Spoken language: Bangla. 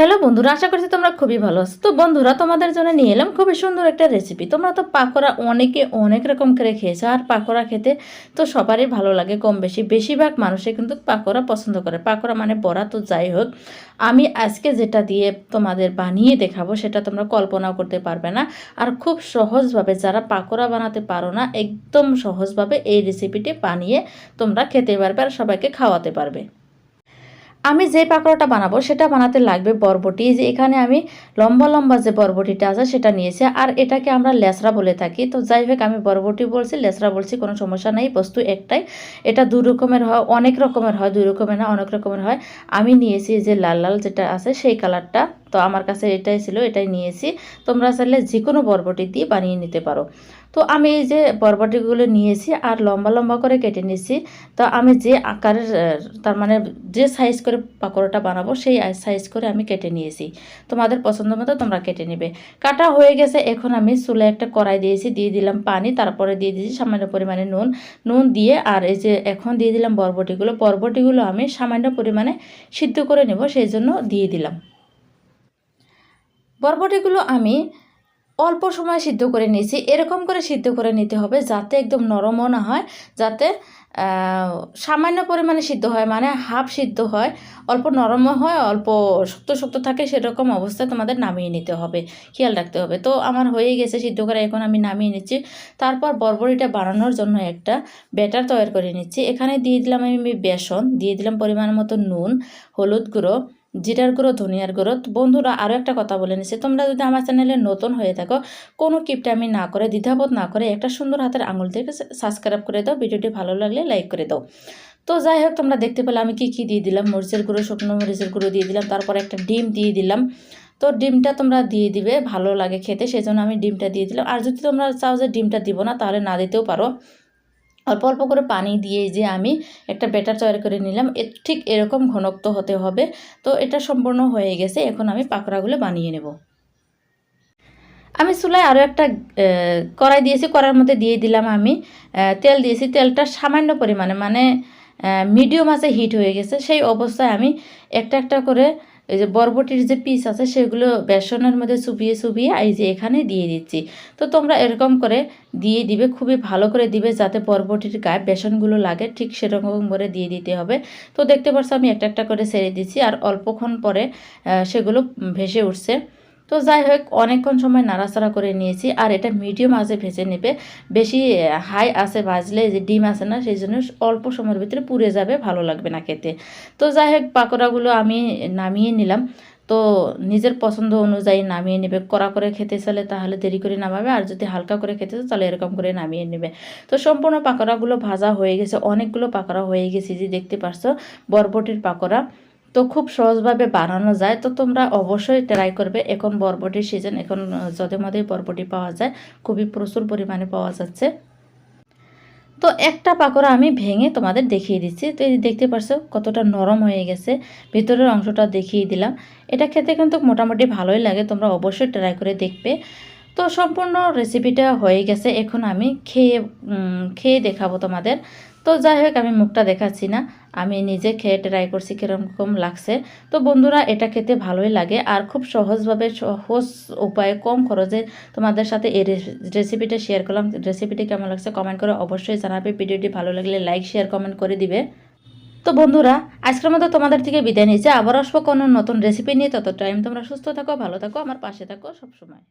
হ্যালো বন্ধুরা, আশা করছি তোমরা খুবই ভালো আছো। তো বন্ধুরা, তোমাদের জন্য নিয়ে এলাম খুবই সুন্দর একটা রেসিপি তোমরা তো পাকোড়া অনেকে অনেক রকম করে খেয়েছো, আর পাকোড়া খেতে তো সবারই ভালো লাগে কম বেশি বেশিরভাগ মানুষে কিন্তু পাকোড়া পছন্দ করে। পাকোড়া মানে বড়া, তো যাই হোক, আমি আজকে যেটা দিয়ে তোমাদের বানিয়ে দেখাবো সেটা তোমরা কল্পনাও করতে পারবে না। আর খুব সহজভাবে যারা পাকোড়া বানাতে পারো না, একদম সহজভাবে এই রেসিপিটি বানিয়ে তোমরা খেতে পারবে আর সবাইকে খাওয়াতে পারবে। আমি যে পাকোড়াটা বানাবো, সেটা বানাতে লাগবে বরবটি। যে এখানে আমি লম্বা লম্বা যে বরবটিটা আছে, সেটা নিয়েছি। আর এটাকে আমরা লেসরা বলে থাকি। তো যাই হোক, আমি বরবটি বলছি লেসরা বলছি, কোনো সমস্যা নেই। বস্তু একটাই। এটা দু রকমের হয়, অনেক রকমের হয় দুই রকমের না, অনেক রকমের হয়। আমি নিয়েছি যে লাল লাল যেটা আছে, সেই কালারটা। তো আমার কাছে এটাই ছিল, এটাই নিয়েছি। তোমরা চাইলে যে কোনো বরবটি দিয়ে বানিয়ে নিতে পারো। তো আমি এই যে বরবটিগুলো নিয়েছি আর লম্বা লম্বা করে কেটে নিয়েছি। তো আমি যে আকারের, তার মানে যে সাইজ করে পাকোড়াটা বানাবো, সেই সাইজ করে আমি কেটে নিয়েছি। তোমাদের পছন্দ মতো তোমরা কেটে নেবে। কাটা হয়ে গেছে, এখন আমি চুলে একটা কড়াই দিয়েছি, দিয়ে দিলাম পানি, তারপরে দিয়ে দিয়েছি সামান্য পরিমাণে নুন। নুন দিয়ে আর এই যে এখন দিয়ে দিলাম বরবটিগুলো বরবটিগুলো আমি সামান্য পরিমাণে সিদ্ধ করে নেব, সেই জন্য দিয়ে দিলাম। বরবটিগুলো আমি অল্প সময় সিদ্ধ করে নিয়েছি। এরকম করে সিদ্ধ করে নিতে হবে যাতে একদম নরমও না হয়, যাতে সামান্য পরিমাণে সিদ্ধ হয় মানে হাফ সিদ্ধ হয়, অল্প নরমও হয়, অল্প শক্ত শক্ত থাকে, সেরকম অবস্থায় তোমাদের নামিয়ে নিতে হবে, খেয়াল রাখতে হবে। তো আমার হয়ে গেছে সিদ্ধ করে, এখন আমি নামিয়ে নিচ্ছি। তারপর বরবটিটা বানানোর জন্য একটা ব্যাটার তৈরি করে নিচ্ছি। এখানে দিয়ে দিলাম আমি বেসন, দিয়ে দিলাম পরিমাণ মতো নুন, হলুদ গুঁড়ো জিরার গুঁড়ো, ধনিয়ার গুঁড়ো। বন্ধুরা আরও একটা কথা বলে নিচ্ছি। তোমরা যদি আমার চ্যানেলে নতুন হয়ে থাকো, কোনো কিপটামি না করে, দ্বিধাবোধ না করে, একটা সুন্দর হাতের আঙুল থেকে সাবস্ক্রাইব করে দাও, ভিডিওটি ভালো লাগলে লাইক করে দাও। তো যাই হোক, তোমরা দেখতে পেলে আমি কি কি দিয়ে দিলাম। মরিচের গুঁড়ো, শুকনো মরিচের গুঁড়ো দিয়ে দিলাম, তারপর একটা ডিম দিয়ে দিলাম। তো ডিমটা তোমরা দিয়ে দিবে, ভালো লাগে খেতে সেই জন্য আমি ডিমটা দিয়ে দিলাম। আর যদি তোমরা চাও যে ডিমটা দিব না, তাহলে না দিতেও পারো। অল্প অল্প করে পানি দিয়ে যে আমি একটা ব্যাটার তৈরি করে নিলাম ঠিক এরকম ঘনত্ব হতে হবে। তো এটা সম্পূর্ণ হয়ে গেছে, এখন আমি পাকোড়াগুলো বানিয়ে নেব। আমি চুলায় আরও একটা কড়াই দিয়েছি, কড়াইয়ের মধ্যে দিয়ে দিলাম আমি তেল দিয়েছি। তেলটা সামান্য পরিমাণে মানে মিডিয়াম আছে হিট হয়ে গেছে। সেই অবস্থায় আমি একটা একটা করে এই যে বরবটির যে পিস আছে, সেগুলো বেসনের মধ্যে চুপিয়ে চুপিয়ে এই যে এখানে দিয়ে দিচ্ছি। তো তোমরা এরকম করে দিয়ে দিবে, খুবই ভালো করে দিবে যাতে বরবটির গায়ে বেসনগুলো লাগে, ঠিক সেরকম করে দিয়ে দিতে হবে। তো দেখতে পাচ্ছ আমি একটা একটা করে ছেড়ে দিচ্ছি, আর অল্পক্ষণ পরে সেগুলো ভেসে উঠছে। তো যাই হোক, অনেকক্ষণ সময় নাড়াচাড়া করে নিয়েছি, আর এটা মিডিয়াম আঁচে ভেজে নেবে। বেশি হাই আছে ভাজলে যে ডিম আছে না, সেই জন্য অল্প সময়ের ভিতরে পুড়ে যাবে, ভালো লাগবে না খেতে। তো যাই হোক, পাকোড়াগুলো আমি নামিয়ে নিলাম। তো নিজের পছন্দ অনুযায়ী নামিয়ে নেবে। কড়া করে খেতে চাইলে তাহলে দেরি করে নামাবে, আর যদি হালকা করে খেতে চাও তাহলে এরকম করে নামিয়ে নেবে। তো সম্পূর্ণ পাকোড়াগুলো ভাজা হয়ে গেছে, অনেকগুলো পাকোড়া হয়ে গেছে যে দেখতে পারছ, বরবটির পাকোড়া। তো খুব সহজভাবে বানানো যায়। তো তোমরা অবশ্যই ট্রাই করবে। এখন বরবটির সিজন এখন যদে মধ্যেই বরবটি পাওয়া যায়। খুবই প্রচুর পরিমাণে পাওয়া যাচ্ছে। তো একটা পাকোড়া আমি ভেঙে তোমাদের দেখিয়ে দিচ্ছি। তো এই দেখতে পারছ, কতটা নরম হয়ে গেছে। ভিতরের অংশটা দেখিয়ে দিলাম। এটা খেতে কিন্তু মোটামুটি ভালোই লাগে। তোমরা অবশ্যই ট্রাই করে দেখবে। তো সম্পূর্ণ রেসিপিটা হয়ে গেছে। এখন আমি খেয়ে খেয়ে দেখাবো তোমাদের। তো যাই হোক, আমি মুখটা দেখাচ্ছি না। আমি নিজে খেয়ে ট্রাই করছি কীরকম লাগছে। তো বন্ধুরা, এটা খেতে ভালোই লাগে আর খুব সহজভাবে সহজ উপায়ে কম খরচে তোমাদের সাথে এই রেসিপিটা শেয়ার করলাম। রেসিপিটি কেমন লাগছে কমেন্ট করে অবশ্যই জানাবে। ভিডিওটি ভালো লাগলে লাইক শেয়ার কমেন্ট করে দিবে। তো বন্ধুরা, আজকের মতো তোমাদের থেকে বিদায় নিচ্ছে। আবার আসব কোনো নতুন রেসিপি নিয়ে। তত টাইম তোমরা সুস্থ থাকো, ভালো থাকো, আমার পাশে থাকো সবসময়।